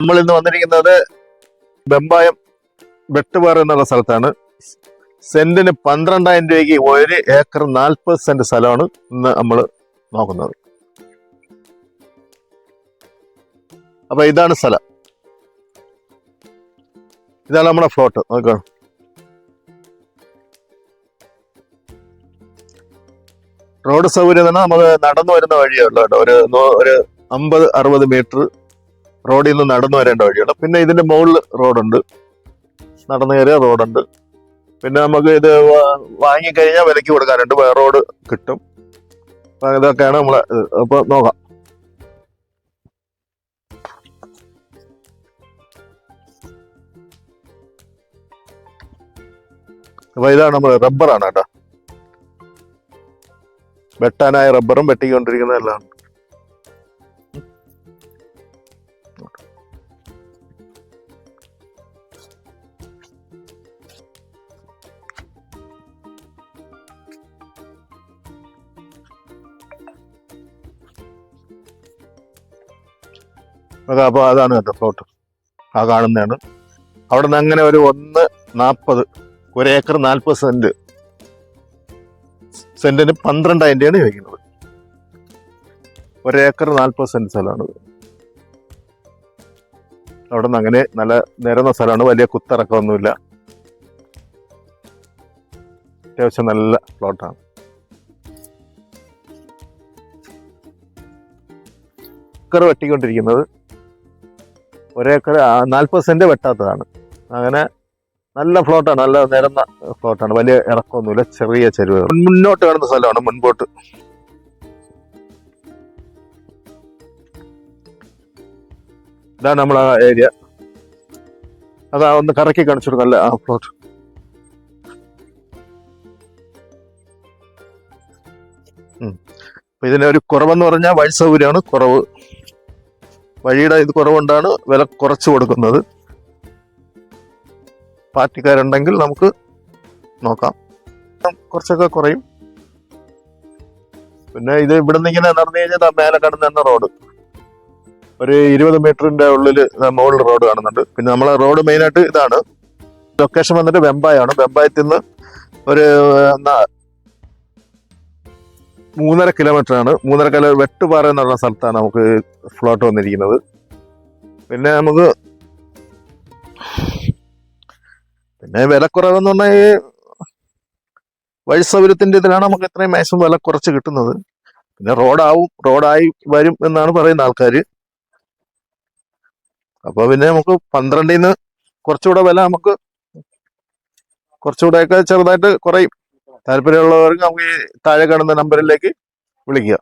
നമ്മൾ ഇന്ന് വന്നിരിക്കുന്നത് ബെമ്പായം വെട്ടുപാറ എന്നുള്ള സ്ഥലത്താണ്. സെന്റിന് പന്ത്രണ്ടായിരം രൂപയ്ക്ക് ഒരു ഏക്കർ നാൽപ്പത് സെന്റ് സ്ഥലമാണ് ഇന്ന് നമ്മൾ നോക്കുന്നത്. അപ്പൊ ഇതാണ് സ്ഥലം. ഇതാണ് നമ്മുടെ ഫ്ലോട്ട് നോക്കണം റോഡ് സൗകര്യം തന്നെ നമ്മൾ നടന്നു വരുന്ന വഴിയേ ഉള്ളൂ കേട്ടോ. ഒരു ഒരു അമ്പത് അറുപത് മീറ്റർ റോഡിൽ നിന്ന് നടന്നു വരേണ്ട വഴിയാണ്. പിന്നെ ഇതിന്റെ മുകളിൽ റോഡുണ്ട്. നടന്നു കയറിയ റോഡുണ്ട്. പിന്നെ നമുക്ക് ഇത് വാങ്ങിക്കഴിഞ്ഞാൽ വിലക്ക് കൊടുക്കാനുണ്ട്. റോഡ് കിട്ടും. ഇതൊക്കെയാണ് നമ്മളെ. അപ്പൊ നോക്കാം. അപ്പൊ ഇതാണ് നമ്മൾ റബ്ബറാണ് കേട്ടോ. വെട്ടാനായ റബ്ബറും വെട്ടിക്കൊണ്ടിരിക്കുന്നതെല്ലാം. അപ്പൊ അപ്പോൾ അതാണ് കേട്ടോ പ്ലോട്ട് ആ കാണുന്നതാണ്. അവിടെ നിന്ന് അങ്ങനെ ഒരു ഒന്ന് നാൽപ്പത് ഒരു ഏക്കർ നാൽപ്പത് സെന്റ് സെന്റിന് പന്ത്രണ്ടായിരം ചോദിക്കുന്നത്. ഒരേക്കർ നാൽപ്പത് സെന്റ് സ്ഥലമാണ്. അവിടെ നിന്ന് അങ്ങനെ നല്ല നിരന്ന സ്ഥലമാണ്. വലിയ കുത്തിറക്കമൊന്നുമില്ല അത്യാവശ്യം നല്ല പ്ലോട്ടാണ് ഏക്കർ വെട്ടിക്കൊണ്ടിരിക്കുന്നത്. ഒരേക്കർ നാൽപ്പത് സെന്റ് വെട്ടാത്തതാണ്. അങ്ങനെ നല്ല ഫ്ലോട്ടാണ് നല്ല നിരന്ന ഫ്ലോട്ടാണ്. വലിയ ഇറക്കമൊന്നുമില്ല ചെറിയ ചെരുവ് മുന്നോട്ട് കിടന്ന സ്ഥലമാണ് മുൻപോട്ട്. ഇതാണ് ആ ഏരിയ. അതാ ഒന്ന് കറക്കി കാണിച്ചു കൊടുക്കല്ലേ ആ അപ്പൊ ഇതിന് ഒരു കുറവെന്ന് പറഞ്ഞാൽ വഴി സൗകര്യമാണ് കുറവ്. വഴിയുടെ ഇത് കുറവുകൊണ്ടാണ് വില കുറച്ച് കൊടുക്കുന്നത്. പാർട്ടിക്കാരുണ്ടെങ്കിൽ നമുക്ക് നോക്കാം. കുറച്ചൊക്കെ കുറയും. പിന്നെ ഇത് ഇവിടുന്ന് ഇങ്ങനെ നടന്നു കഴിഞ്ഞാൽ മേലെ കാണുന്ന തന്നെ റോഡ്. ഒരു ഇരുപത് മീറ്ററിന്റെ ഉള്ളിൽ മുകളിൽ റോഡ് കാണുന്നുണ്ട്. പിന്നെ നമ്മളെ റോഡ് മെയിനായിട്ട് ഇതാണ്. ലൊക്കേഷൻ വന്നിട്ട് വെമ്പായാണ്. വെമ്പായത്തിൽ നിന്ന് ഒരു മൂന്നര കിലോമീറ്റർ ആണ് മൂന്നര കിലോ വെട്ടുപാറ എന്ന് പറഞ്ഞ സ്ഥലത്താണ് നമുക്ക് ഫ്ലോട്ട് വന്നിരിക്കുന്നത്. പിന്നെ നമുക്ക് പിന്നെ വിലക്കുറവെന്ന് പറഞ്ഞാൽ ഈ വഴി സൗകര്യത്തിന്റെ ഇതിലാണ് നമുക്ക് ഇത്രയും മാക്സിമം വില കുറച്ച് കിട്ടുന്നത്. പിന്നെ റോഡാവും റോഡായി വരും എന്നാണ് പറയുന്ന ആൾക്കാർ അപ്പൊ പിന്നെ നമുക്ക് പന്ത്രണ്ടിൽ നിന്ന് കുറച്ചുകൂടെ വില നമുക്ക് കുറച്ചുകൂടെയൊക്കെ ചെറുതായിട്ട് കുറയും. താല്പര്യമുള്ളവർക്ക് നമുക്ക് ഈ താഴെ കാണുന്ന നമ്പറിലേക്ക് വിളിക്കുക